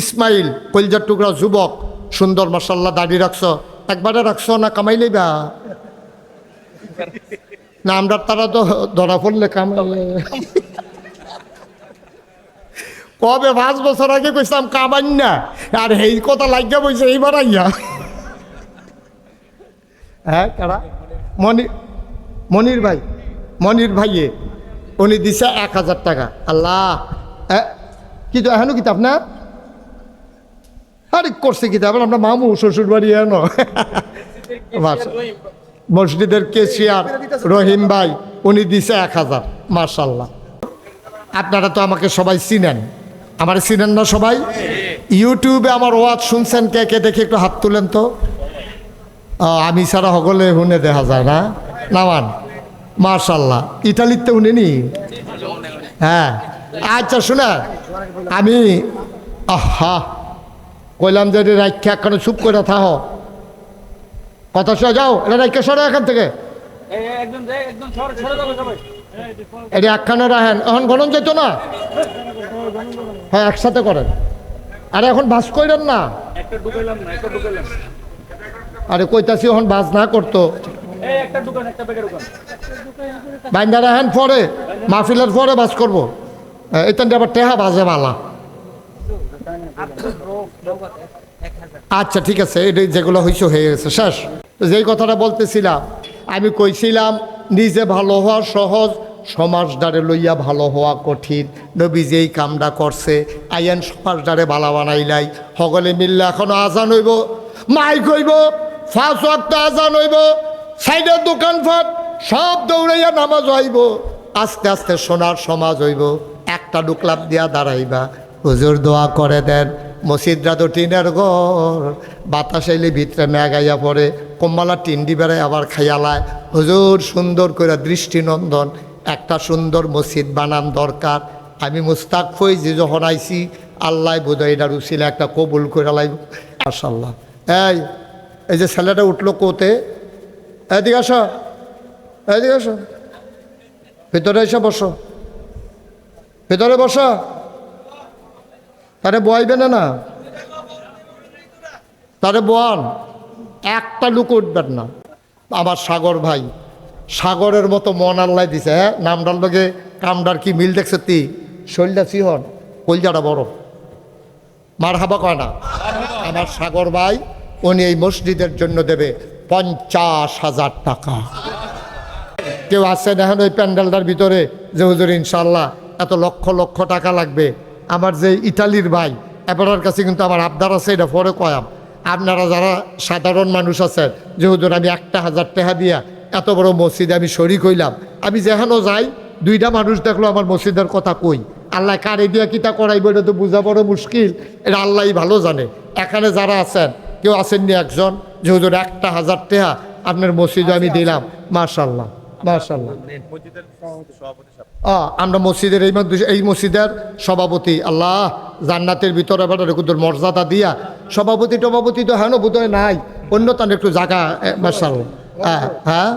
ইসমাইল কলজার টুকরা যুবক সুন্দর মশাল্লা দাড়ি রাখছো। একবারে রাখছো না কামাইলেই বা না আমরা তারা তো ধরা পড়লে কামাই কবে পাঁচ বছর আগে কইসাম কামাই না? আর এই কথা লাগিয়া বইছে এইবার আইয়া। হ্যাঁ কারা? মনি মনির ভাই মনির ভাইয়ে। উনি দিছে এক হাজার টাকা। আল্লাহ। এ, কি তো এখনও কিতাব না আরে করছে কিতাব আমরা মামু শ্বশুর বাড়ি এন মসজিদের কেশিয়ার রহিম ভাই, উনি দিছে এক হাজার, মার্শাল্লাহ। আপনারা তো আমাকে সবাই চিনেন। আমার চিনেন না সবাই? ইউটিউবে আমার ওয়াজ শুনছেন কে কে, দেখে একটু হাত তুলেন তো। আমি ছাড়া সকলে শুনে দেখা যায় না। নামান, মার্শাল্লাহ। ইটালিতে শুনেনি হ্যাঁ। আচ্ছা শোনা আমি, আহা। কইলাম যে রাখা একখানে চুপ করে থাহ। কথা শোনা যাও এটা রাখা সরে এখান থেকে। এটা একখানে রাখেন এখন গরম যেত না? হ্যাঁ একসাথে করেন। আরে এখন বাস করেন না? আরে কইতাছি এখন বাস না করতো। এই একটা ঢুকান একটা ব্যাগে ঢুকান। বাইন্দা রাখেন পরে মাহফিলের পরে বাস করব। এখান আবার টেহা বাজে মালা। আচ্ছা ঠিক আছে এটাই যেগুলো হয়েছে হয়ে গেছে, শেষ। যেই কথাটা বলতেছিলাম, আমি কইছিলাম, নিজে ভালো হওয়া সহজ সমাজ দ্বারে লইয়া ভালো হওয়া কঠিন। নবী যেই কামটা করছে, আইয়ান সমাজদারে বালা বানাইলাই সকলে মিললে এখনও আজান হইব, মাইক হইব ফার্স্ট ওয়াক্ত আজান হইব, সাইডের দোকান ফাট সব দৌড়াইয়া নামাজ হইব। আস্তে আস্তে সোনার সমাজ হইব, একটা ডুকলাপ দিয়া দাঁড়াইবা। হুজুর দোয়া করে দেন। মসজিদরা তো টিনের ঘর, বাতাস এলে ভিতরে মেঘাইয়া পড়ে, কম্বালা টিন্ডি বেড়ায় আবার খাইয়ালায় হুজুর সুন্দর করে দৃষ্টিনন্দন, একটা সুন্দর মসজিদ বানান দরকার। আমি মুস্তাক ফইজি যখন আইছি, আল্লাহ বোধহয় এটা রুসিলে একটা কবুল করে লাই মাশাল্লাহ এই এই যে ছেলেটা উঠল কোতে, এদিকে আসো এদিকে আসো। ভিতরে এসে বসো। ভিতরে বসো। তারে বয়াইবে না না। তারে বোয়ান, একটা লুক উঠবেন না। আমার সাগর ভাই, সাগরের মতো মন আল্লাহ দিছে হ্যাঁ? নামটার লগে কামডার কি মিল দেখছে তি? শৈলটা সিহন, কলজাটা বড়। মার হাবা কয় না? আমার সাগর ভাই, উনি এই মসজিদের জন্য দেবে পঞ্চাশ হাজার টাকা। কেউ আসছেন এখন ওই প্যান্ডেলটার ভিতরে? যে হুজুর ইনশাল্লাহ এত লক্ষ লক্ষ টাকা লাগবে। আমার যে ইটালির ভাই, এবারের কাছে কিন্তু আমার আবদার আছে, এটা পরে কয়াম। আপনারা যারা সাধারণ মানুষ আছেন, যে হুজুর আমি একটা হাজার টাকা দিয়া এত বড় মসজিদে আমি শরিক হইলাম, আমি যেখানেও যাই, দুইটা মানুষ দেখল আমার মসজিদের কথা কই। আল্লাহ কারে দিয়া কিতা করাইব, এটা তো বোঝা বড় মুশকিল, এটা আল্লাহই ভালো জানে। এখানে যারা আছেন, কেউ আসেননি একজন, যে হুজুর একটা হাজার টাকা আপনার মসজিদে আমি দিলাম মার্শাল্লাহ আমরা মসজিদের এই মধ্যে এই মসজিদের সভাপতি আল্লাহ জান্নাতের ভিতরে এবার মর্যাদা দিয়া সভাপতি টভাপতি তো হ্যাঁ বোধ নাই অন্য তার একটু জায়গা মার্শাল হ্যাঁ হ্যাঁ?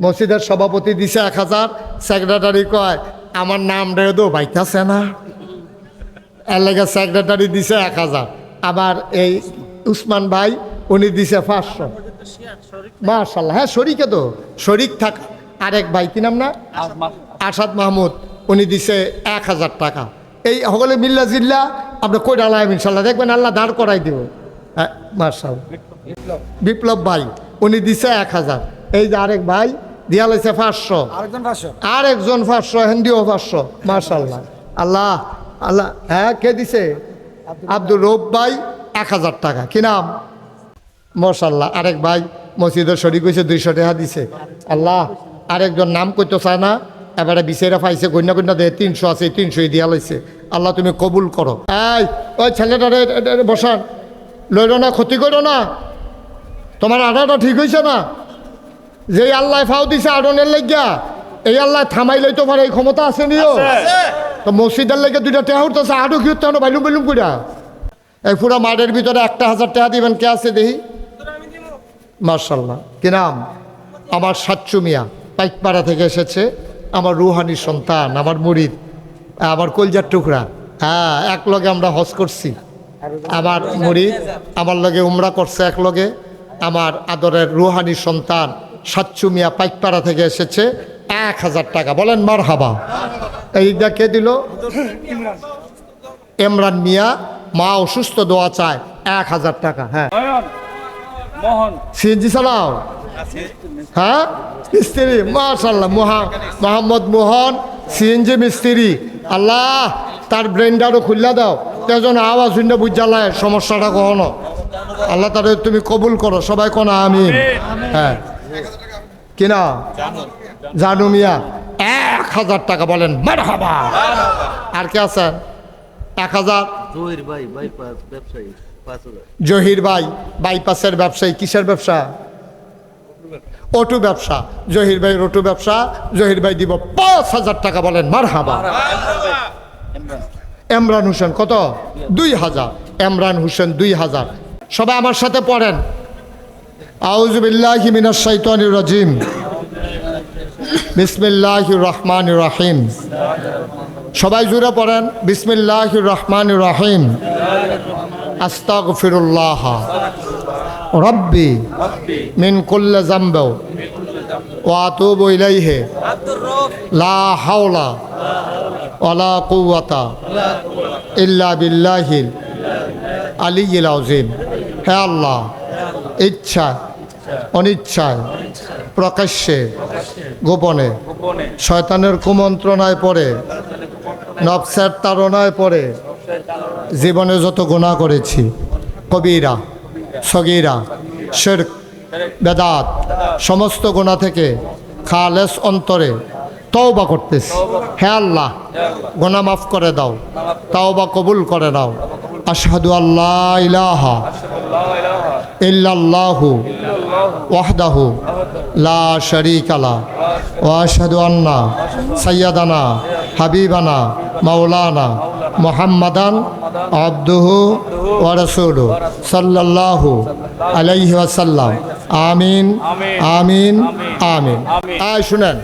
মসজিদের সভাপতি দিছে এক হাজার সেক্রেটারি কয় আমার নাম রে দো বাইতাছে না? এলাকা সেক্রেটারি দিছে এক হাজার। আবার এই উসমান ভাই উনি দিছে পাঁচশো। মাশাল্লাহ হ্যাঁ শরিকে তো। শরিক থাক আরেক ভাই কি নাম না? আসাদ মাহমুদ। উনি দিছে এক হাজার টাকা। এই সকলে মিল্লা জিল্লা আপনি কই ডালাম ইনশাল্লাহ দেখবেন আল্লাহ দাঁড় করাই দিব। হ্যাঁ মার্শাল বিপ্লব। ভাই উনি দিছে এক হাজার। এই যে আরেক ভাই দিয়া লাইছে পাঁচশো। আরেকজন পাঁচশো? আর একজন পাঁচশো হিন্দিও পাঁচশো মার্শাল্লাহ আল্লাহ আল্লাহ হ্যাঁ কে দিছে? আব্দুল রব ভাই এক হাজার টাকা। কি নাম? মশাল্লাহ আরেক ভাই মসজিদের শরীর কইছে দুইশো টাকা দিছে। আল্লাহ আরেকজন নাম করতে চায় না এবারে বিচারা পাইছে গন্যা গন্যা দেয় তিনশো আছে তিনশোই দিয়া লাইছে। আল্লাহ তুমি কবুল করো। এই ওই ছেলেটারে বসান। লইল না ক্ষতি করো না। তোমার আধাটা ঠিক হয়েছে না? যে আল্লাহ ফাও দিছে আড়নের লাগিয়া এই আল্লাহ থামাই লইতে পারে এই ক্ষমতা আছে নিও তো মসজিদের লেগে দুইটা টেহা উঠতেছে আরও কি উঠতে বাইলুম বাইলুম কইরা। এই পুরা মাঠের ভিতরে একটা হাজার টাকা দিবেন কে আছে দেখি? মার্শাল্লাহ কি নাম? আমার সাচ্চু মিয়া। পাইকপাড়া থেকে এসেছে আমার রুহানি সন্তান, আমার মুরিদ আমার কলজার টুকরা। হ্যাঁ এক লগে আমরা হজ করছি। আমার মুড়ি আমার লগে উমরা করছে এক লগে। আমার আদরের রুহানি সন্তান সাচ্চু মিয়া পাইকপাড়া থেকে এসেছে এক হাজার টাকা। বলেন মার হাবা এইটা কে দিল? ইমরান মিয়া, মা অসুস্থ, দোয়া চায়। এক হাজার টাকা হ্যাঁ। সিএনজি চালাও। হ্যাঁ? মিস্ত্রি মাশাল্লাহ মহা মোহাম্মদ মোহন সিএনজি মিস্ত্রি। আল্লাহ তার ব্রেনটারও খুললা দাও। তেজন আওয়াজ শুনতে বুঝালায় সমস্যাটা কখনো। আল্লাহ তারে তুমি কবুল করো। সবাই কোন আমি হ্যাঁ। কিনা জানু মিয়া। এক হাজার টাকা বলেন। মার আর কে আছেন? এক হাজার? ভাই ব্যবসায়ী। হাজার জহির ভাই, বাইপাসের ব্যবসায়ী, কিসের ব্যবসা? অটো ব্যবসা। জহির ভাই অটো ব্যবসা, জহির ভাই দিব পাঁচ হাজার টাকা বলেন মার হাবা এমরান হোসেন, কত? দুই হাজার। এমরান হোসেন, দুই হাজার। সবাই আমার সাথে পড়েন। আউজবিল্লাহ শাইতানির রাজিম। বিসমিল্লাহ রহমান রাহিম। সবাই জুড়ে পড়েন বিসমিল্লাহ রহমান রাহিম। আস্তাগফিরুল্লাহ। রব্বি মিন কুল্লি জামব ওয়া আতুবু ইলাইহি। লা হাওলা ওয়ালা কুওয়াতা ইল্লা বিল্লাহিল আলিয়্যিল আযীম। হে আল্লাহ, ইচ্ছা, অনিচ্ছায় প্রকাশ্যে, গোপনে গোপনে শয়তানের কুমন্ত্রণায় পড়ে নবসের তাড়নায় পড়ে জীবনে যত গুণা করেছি, কবিরা, সগিরা, শেরক, বেদাত, সমস্ত গুণা থেকে খালেস অন্তরে তওবা করতেছি। হে আল্লাহ গুণা মাফ করে দাও, তাওবা কবুল করে দাও আশহাদু আল্লাহ ইলাহা ইল্লাল্লাহু ওয়াহদাহু লা শারীকা লা ওয়া আশহাদু আন্না সাইয়্যিদানা হাবিবানা, মাওলানা মুহাম্মাদান আবদুহু ওয়া রাসূলুহু সাল্লাল্লাহু আলাইহি ওয়াসাল্লাম। আমিন আমিন আমিন আয় শুনেন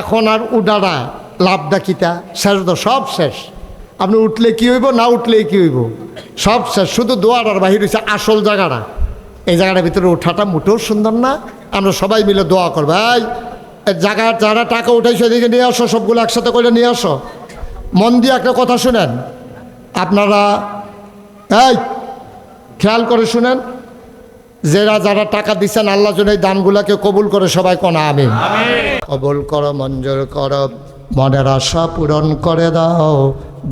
এখন আর উডারা লাভটা কিতা শেষ তো সব শেষ। আপনি উঠলে কি হইব না উঠলে কি হইব? সব শেষ শুধু দোয়ার বাহির হয়েছে আসল জায়গাটা। এই জায়গাটার ভিতরে ওঠাটা মোটেও সুন্দর না। আমরা সবাই মিলে দোয়া করব। এই জায়গা যারা টাকা উঠাইছে এদিকে নিয়ে আসো সবগুলো একসাথে করে নিয়ে আসো। মন দিয়ে একটা কথা শুনেন। আপনারা এই খেয়াল করে শুনেন যারা যারা টাকা দিচ্ছেন আল্লাহ জন্য এই দানগুলাকে কবুল করে সবাই কোনা আমি কবুল করো মঞ্জুর করো মনের আশা পূরণ করে দাও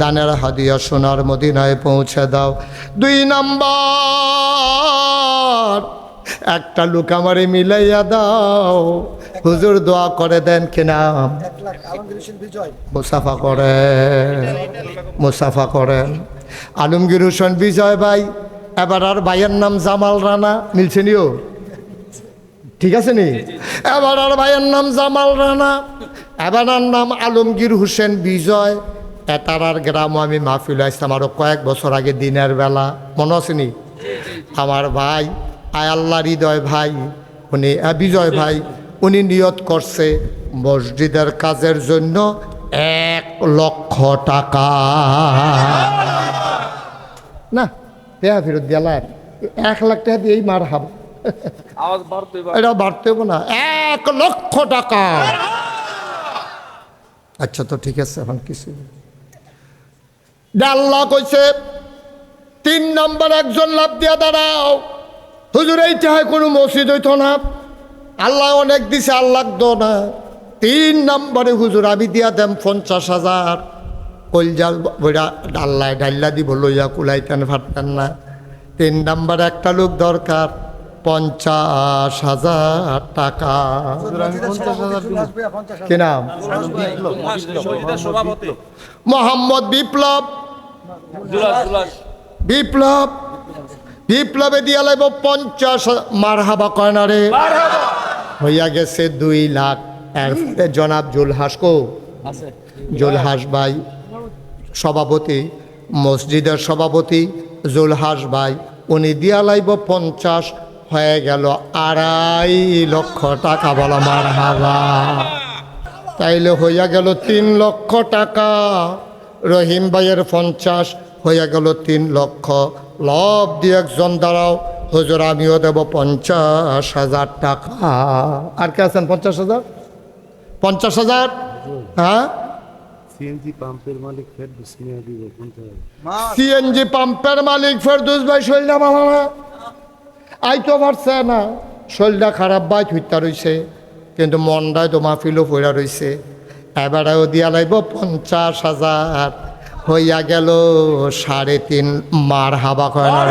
দানের হাদিয়া সোনার মদিনায় পৌঁছে দাও। দুই নাম্বার একটা লোক আমারে মিলাইয়া দাও হুজুর দোয়া করে দেন কিনা? মুসাফা করেন মুসাফা করেন। আলমগীর হোসেন বিজয় ভাই, এবার আর ভাইয়ের নাম জামাল রানা, মিলছে নিও? ঠিক আছে নি? এবার আর ভাইয়ের নাম জামাল রানা, এবার আর নাম আলমগীর হোসেন বিজয়। এতারার গ্রাম আমি মাহফিল আসতাম আরও কয়েক বছর আগে দিনের বেলা। মনে আছে নি? আমার ভাই, আয় আল্লাহ হৃদয় ভাই, উনি বিজয় ভাই উনি নিয়ত করছে মসজিদের কাজের জন্য এক লক্ষ টাকা। না দেয়া ফেরত দিয়ালার এক লাখ টাকা দিয়েই মার হাব। এটা বাড়তে হবে না। এক লক্ষ টাকা। আচ্ছা তো ঠিক আছে এখন কিছু আল্লাহ কইছে তিন নম্বর একজন লাভ দিয়া দাঁড়াও। হুজুর এইটা হয় কোনো মসজিদ হইতো না। আল্লাহ অনেক দিছে আল্লাহ দো না। তিন নম্বরে হুজুর আমি দিয়া দেম পঞ্চাশ হাজার। কলজাল বইরা ডাল্লায় ডাল্লা দিব লইয়া কুলাইতেন ফাটতেন না। তিন নাম্বার একটা লোক দরকার পঞ্চাশ হাজার টাকা। কি নাম? মোহাম্মদ বিপ্লব। বিপ্লব। বিপ্লবে দিয়া লাগব পঞ্চাশ মার হাবা কয় না রে? হইয়া গেছে দুই লাখ। এরপরে জনাব জুলহাস কো। আছে। জুলহাস ভাই সভাপতি মসজিদের সভাপতি। জুলহাস ভাই উনি দিয়া লাইব পঞ্চাশ হয়ে গেল আড়াই লক্ষ টাকা বলা মার হাবা তাইলে হইয়া গেল তিন লক্ষ টাকা। রহিম ভাইয়ের পঞ্চাশ হইয়া গেল তিন লক্ষ। লব দিয়ে একজন দাঁড়াও। হুজুর আমিও দেব পঞ্চাশ হাজার টাকা। আর কে আছেন পঞ্চাশ হাজার? পঞ্চাশ হাজার? হ্যাঁ? সিএনজি পাম্পের মালিক ফের বিসমিয়া দিব কোনটা সিএনজি পাম্পের মালিক ফেরদুস ভাই শৈলটা ভালো না আইতো পারছে না। শৈলটা খারাপ বাই হইতা রইছে কিন্তু মনটায় তো মাহফিলও পড়া রইছে। এবারেও দিয়া লাগব পঞ্চাশ হাজার। হইয়া গেল সাড়ে তিন মার হাবা কয় না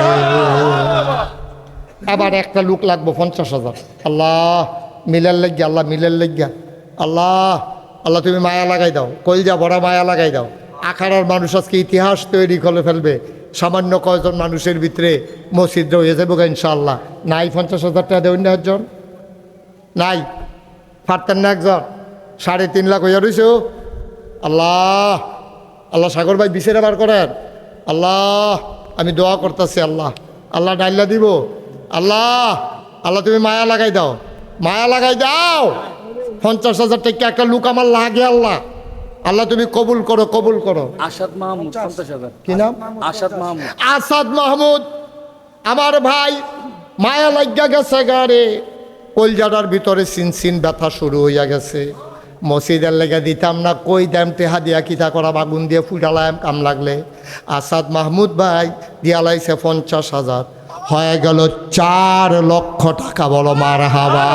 আবার একটা লোক লাগবো, পঞ্চাশ হাজার। আল্লাহ, মিলের লেগিয়া, আল্লাহ মিলের লেগিয়া। আল্লাহ আল্লাহ তুমি মায়া লাগাই দাও, কলজা বড় মায়া লাগাই দাও। আখাড়ার মানুষ আজকে ইতিহাস তৈরি করে ফেলবে। সামান্য কয়জন মানুষের ভিতরে মসজিদ হয়ে যাব গা ইনশাআল্লাহ। নাই পঞ্চাশ হাজার টাকা দেবেন না একজন? নাই। পারতেন না একজন? সাড়ে তিন লাখ হইয়া রয়েছে ও। আল্লাহ আল্লাহ সাগর ভাই বিছের বার করেন। আল্লাহ, আমি দোয়া করতেছি আল্লাহ। আল্লাহ ডাইল্লা দিব। আল্লাহ আল্লাহ তুমি মায়া লাগাই দাও। মায়া লাগাই দাও। পঞ্চাশ হাজার টাকা একটা লুক আমার লাগে আল্লাহ। আল্লাহ তুমি কবুল করো কবুল করো। আসাদ মাহমুদ পঞ্চাশ। হাজার। কি নাম? আসাদ মাহমুদ। আসাদ মাহমুদ আমার ভাই মায়া লাগিয়া গেছে গাড়ে। কলজাটার ভিতরে সিন সিন ব্যথা শুরু হইয়া গেছে। মসজিদের লেগে দিতাম না কই দাম টেহা দিয়া কিতা করা বাগুন দিয়ে ফুটালাম কাম লাগলে। আসাদ মাহমুদ ভাই দিয়ালাইছে পঞ্চাশ হাজার। হয়ে গেল চার লক্ষ টাকা বলো মার হাবা